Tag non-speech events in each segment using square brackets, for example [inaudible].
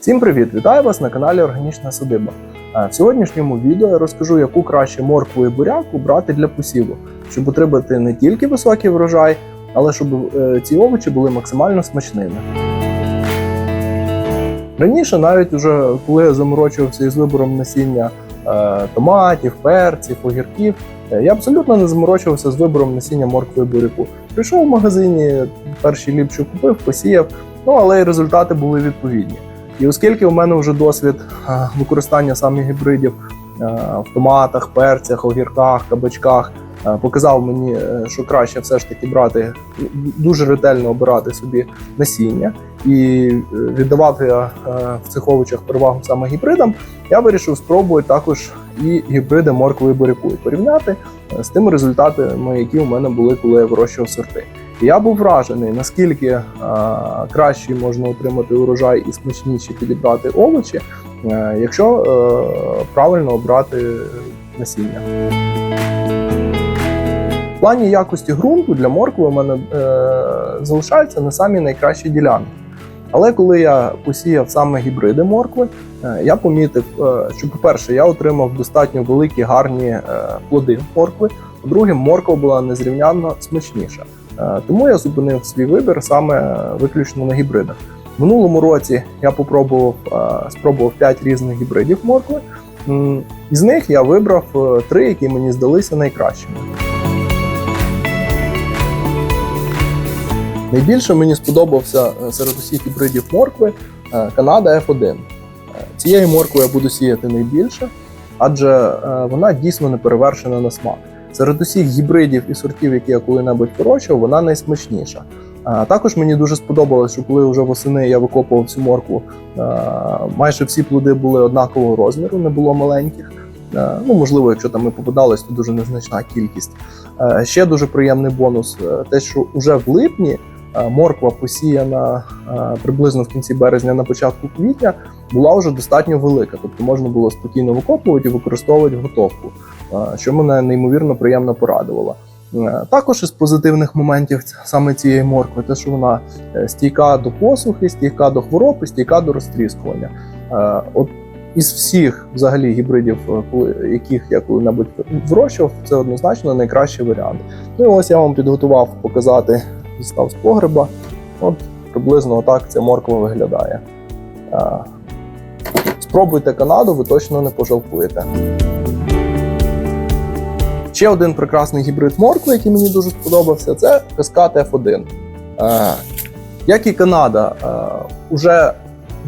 Всім привіт! Вітаю вас на каналі Органічна Садиба. Е, В сьогоднішньому відео я розкажу, яку краще моркву і буряку брати для посіву, щоб отримати не тільки високий врожай, але щоб е, ці овочі були максимально смачними. Раніше, навіть уже коли я заморочувався із вибором насіння е, томатів, перців, огірків, я абсолютно не заморочувався з вибором насіння моркви і буряку. Прийшов в магазині, перші ліпші купив, посіяв, ну але й результати були відповідні. І оскільки у мене вже досвід е, використання саме гібридів е, в томатах, перцях, огірках, кабачках, е, показав мені, що краще все ж таки брати, дуже ретельно обирати собі насіння і віддавати в цих овочах перевагу саме гібридам, я вирішив спробувати також і гібриди моркви і буряку порівняти з тими результатами, які у мене були, коли я вирощував сорти. Я був вражений, наскільки е, краще можна отримати урожай і смачніші підібрати овочі, е, якщо е, правильно обрати насіння. В плані якості ґрунту для моркви у мене е, залишаються не самі найкращі ділянки. Але коли я посіяв саме гібриди моркви, е, я помітив, е, що, по-перше, я отримав достатньо великі гарні е, плоди моркви. По-друге, морква була незрівнянно смачніша. Е, Тому я зупинив свій вибір саме виключно на гібридах. В минулому році я попробував е, спробував 5 різних гібридів моркви. Із них я вибрав е, три, які мені здалися найкращими. Найбільше мені сподобався серед усіх гібридів моркви Канада F1. Е, Цієї моркви я буду сіяти найбільше, адже вона дійсно не перевершена на смак. Серед усіх гібридів і сортів, які я коли-небудь вирощував, вона найсмачніша. Також мені дуже сподобалось, що коли вже восени я викопував цю моркву, е, майже всі плоди були однакового розміру, не було маленьких. Ну, можливо, якщо там і попадалось, то дуже незначна кількість. Ще дуже приємний бонус: е, те, що вже в липні морква посіяна приблизно в кінці березня, на початку квітня, була вже достатньо велика. Тобто можна було спокійно викопувати і використовувати готовку, що мене неймовірно приємно порадувало. Е, Також із позитивних моментів саме цієї моркви, те, що вона е, стійка до посухи, стійка до хвороб стійка до розтріскування. Е, От із всіх взагалі гібридів, яких я коли-небудь вирощував, це однозначно найкращий варіант. Ну і ось я вам підготував показати дістав з погреба. От приблизно отак ця морква виглядає. Спробуйте Канаду, ви точно не пожалкуєте. Ще один прекрасний гібрид моркви, який мені дуже сподобався, це Каскад F1. Е, Як і Канада, е, уже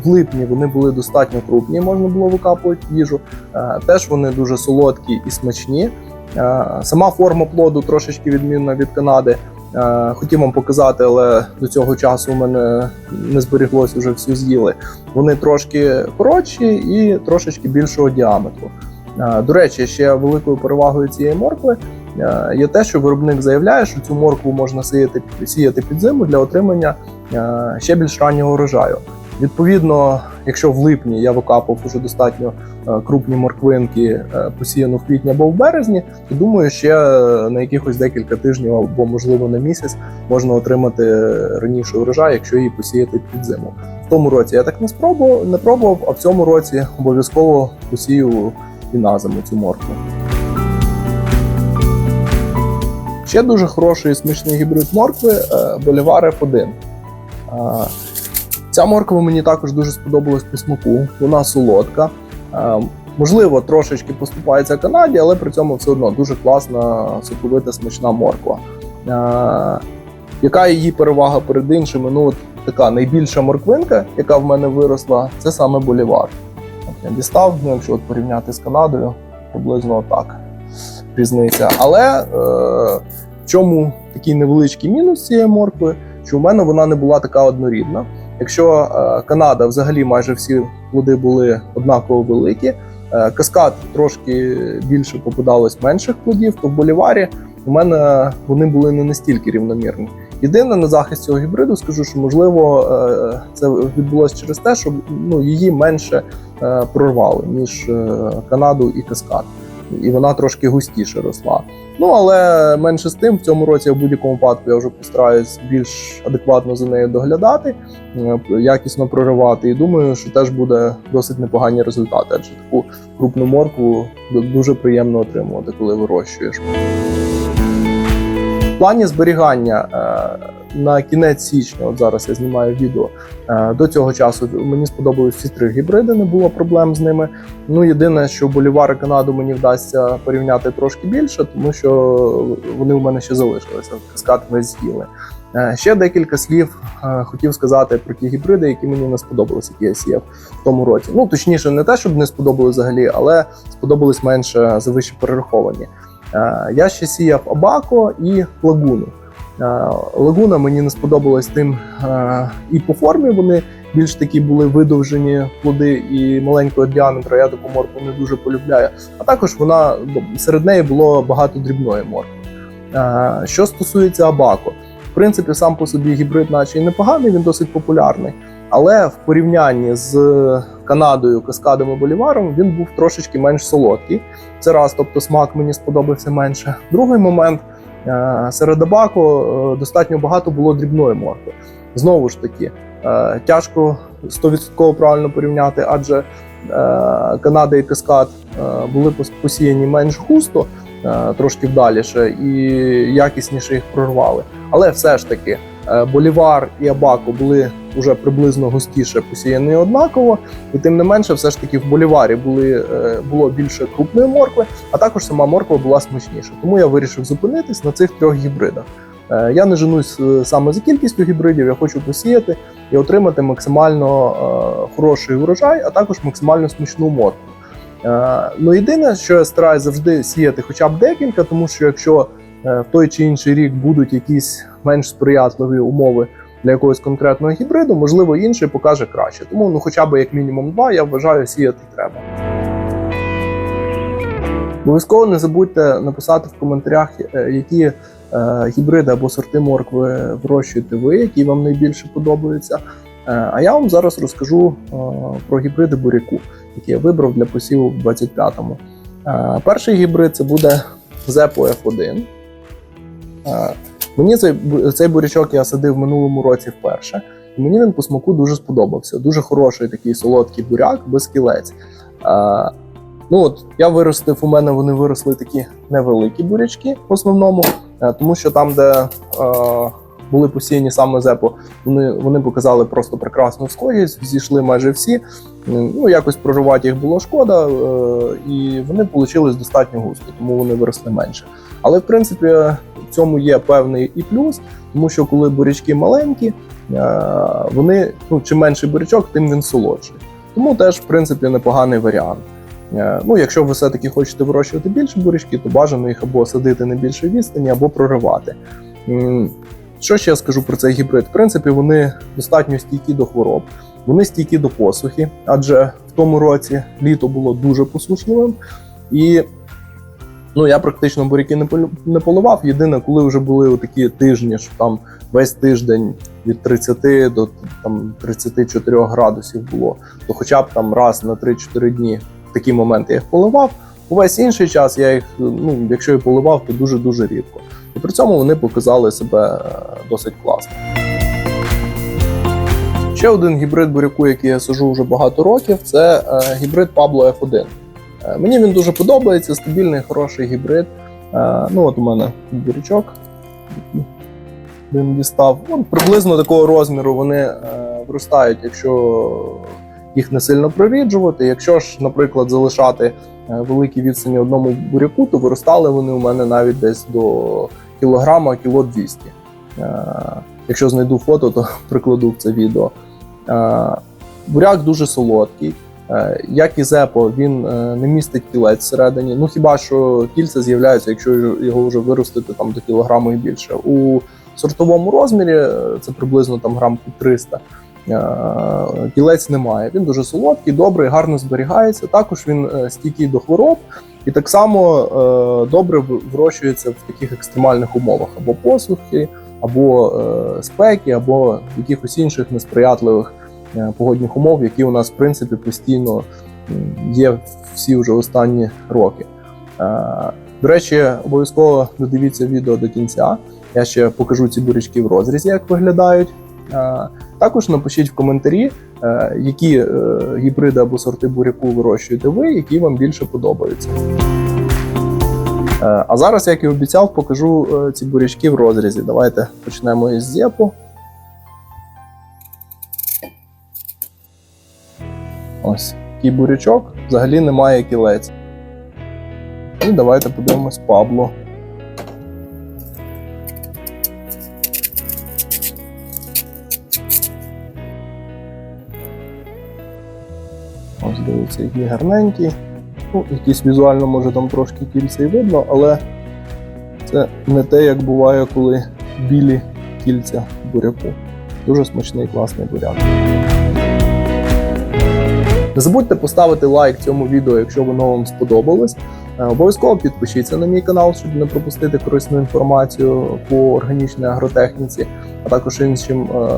в липні вони були достатньо крупні, можна було викапувати їжу. Е, Теж вони дуже солодкі і смачні. Е, Сама форма плоду трошечки відмінна від Канади. Е, Хотів вам показати, але до цього часу у мене не зберіглося, вже всю з'їли. Вони трошки коротші і трошечки більшого діаметру. Е, До речі, ще великою перевагою цієї моркви е, є те, що виробник заявляє, що цю моркву можна сіяти, сіяти під зиму для отримання е, ще більш раннього врожаю. Відповідно, якщо в липні я викапав уже достатньо крупні морквинки, посіяну в квітні або в березні, то думаю, ще на якихось декілька тижнів або можливо на місяць можна отримати раніше врожай, якщо її посіяти під зиму. В тому році я так не спробував, не пробував, а в цьому році обов'язково посію і на зиму цю моркву. Ще дуже хороший і смачний гібрид моркви Болівар F1. Е, Ця морква мені також дуже сподобалась по смаку. Вона солодка. Е, Можливо, трошечки поступається Канаді, але при цьому все одно дуже класна, соковита, смачна морква. Е, Яка її перевага перед іншими? Ну, от така найбільша морквинка, яка в мене виросла, це саме болівар. Я дістав, ну, якщо от порівняти з Канадою, приблизно так різниця. Але е, чому такий невеличкий мінус цієї моркви, що в мене вона не була така однорідна. Якщо е, Канада взагалі майже всі плоди були однаково великі, е, каскад трошки більше попадалось менших плодів, то в боліварі у мене вони були не настільки рівномірні. Єдине на захист цього гібриду, скажу, що можливо е, це відбулося через те, що ну, її менше е, прорвали, ніж е, Канаду і каскад. і вона трошки густіше росла. Ну але менше з тим, в цьому році в будь-якому випадку я вже постараюсь більш адекватно за нею доглядати, якісно проривати. І думаю, що теж буде досить непогані результати. Адже таку крупну моркву ду- дуже приємно отримувати, коли вирощуєш. Плані зберігання е, на кінець січня, от зараз я знімаю відео. е, До цього часу мені сподобались всі три гібриди, не було проблем з ними. Ну, єдине, що болівари Канаду мені вдасться порівняти трошки більше, тому що вони у мене ще залишилися. Каскад ми з'їли. Ще декілька слів е, хотів сказати про ті гібриди, які мені не сподобалися, які я сіяв в тому році. Ну точніше, не те, щоб не сподобалось взагалі, але сподобались менше за вище перераховані. Е, Я ще сіяв Абако і Лагуну. Е, Лагуна мені не сподобалась тим е, і по формі вони більш такі були видовжені плоди і маленького діаметра. Я таку моркву не дуже полюбляю. А також вона серед неї було багато дрібної моркви. Е, Що стосується Абако, в принципі, сам по собі гібрид, наче і непоганий, він досить популярний. Але в порівнянні з Канадою, Каскадом і Боліваром він був трошечки менш солодкий. Це раз, тобто смак мені сподобався менше. Другий момент е, серед Абако е, достатньо багато було дрібної моркви. Знову ж таки, е, тяжко 100% правильно порівняти, адже е, Канада і Каскад е, були пос- посіяні менш густо, е, трошки вдаліше, і якісніше їх прорвали. Але все ж таки, е, Болівар і Абако були вже приблизно густіше посіяні однаково, і тим не менше, все ж таки в Боліварі були, е, було більше крупної моркви, а також сама морква була смачніша. Тому я вирішив зупинитись на цих трьох гібридах. Е, Я не женусь е, саме за кількістю гібридів, я хочу посіяти і отримати максимально е, хороший урожай, а також максимально смачну моркву. Е, ну, єдине, що я стараюся завжди сіяти хоча б декілька, тому що якщо е, в той чи інший рік будуть якісь менш сприятливі умови для якогось конкретного гібриду, можливо, інший покаже краще. Тому ну, хоча б як мінімум два, я вважаю, сіяти треба. Обов'язково не забудьте написати в коментарях, е, які е, гібриди або сорти моркви вирощуєте ви, які вам найбільше подобаються. Е, А я вам зараз розкажу е, про гібриди буряку, які я вибрав для посіву в 25-му. Е, Перший гібрид це буде Zeppo F1. Мені цей, цей бурячок я садив минулому році вперше. І мені він по смаку дуже сподобався. Дуже хороший такий солодкий буряк без кілець. Ну от я виростив, у мене вони виросли такі невеликі бурячки в основному, тому що там, де е, були посіяні саме зепо, вони, вони показали просто прекрасну схожість, зійшли майже всі. Ну, якось проживати їх було шкода, е, і вони вийшли достатньо густо, тому вони виросли менше. Але в принципі в цьому є певний і плюс, тому що коли бурячки маленькі, е, вони ну, чим менший бурячок, тим він солодший. Тому теж, в принципі, непоганий варіант. Е, Ну, якщо ви все-таки хочете вирощувати більше бурячки, то бажано їх або садити на більшій відстані, або проривати. Що ще я скажу про цей гібрид? В принципі, вони достатньо стійкі до хвороб, вони стійкі до посухи, адже в тому році літо було дуже посушливим. І ну, я практично буряки не не поливав. Єдине, коли вже були такі тижні, що там весь тиждень від 30 до там, 34 градусів було, то хоча б там раз на 3-4 дні в такі моменти я їх поливав. Увесь інший час я їх, ну, якщо і поливав, то дуже-дуже рідко. І при цьому вони показали себе е, досить класно. Ще один гібрид буряку, який я сажу вже багато років, це е, гібрид Pablo F1. Е, мені він дуже подобається, стабільний, хороший гібрид. Е, ну, от у мене бурячок. Він дістав. Ну, приблизно такого розміру вони е, виростають, якщо їх не сильно проріджувати. Якщо ж, наприклад, залишати великі відстані одному буряку, то виростали вони у мене навіть десь до кілограма, кіло 200. Е, Якщо знайду фото, то [laughs] прикладу в це відео. Буряк дуже солодкий. Е, Як і зепо, він е, не містить кілець всередині. Ну хіба що кільця з'являються, якщо його вже виростити там до кілограму і більше. У сортовому розмірі е, це приблизно там грам під 300. Е, Кілець немає. Він дуже солодкий, добрий, гарно зберігається. Також він стійкий до хвороб і так само добре вирощується в таких екстремальних умовах або посухи, або спеки, або якихось інших несприятливих погодних умов, які у нас в принципі постійно є всі вже останні роки. Е, До речі, обов'язково додивіться відео до кінця. Я ще покажу ці бурячки в розрізі, як виглядають. Е, Також напишіть в коментарі, е, які е, гібриди або сорти буряку вирощуєте ви, які вам більше подобаються. Е, А зараз, як і обіцяв, покажу е, ці бурячки в розрізі. Давайте почнемо із зєпу. Ось такий бурячок, взагалі немає кілець. І давайте подивимось Пабло. Ось дивіться, який гарненький. Ну, якийсь візуально, може там трошки кільця і видно, але це не те, як буває, коли білі кільця буряку. Дуже смачний класний буряк. Не забудьте поставити лайк цьому відео, якщо воно вам сподобалось. Е, Обов'язково підпишіться на мій канал, щоб не пропустити корисну інформацію по органічній агротехніці, а також іншим е,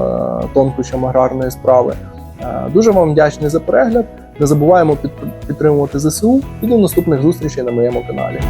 тонкощам аграрної справи. Е, Дуже вам вдячний за перегляд. Не забуваємо під- підтримувати ЗСУ і до наступних зустрічей на моєму каналі.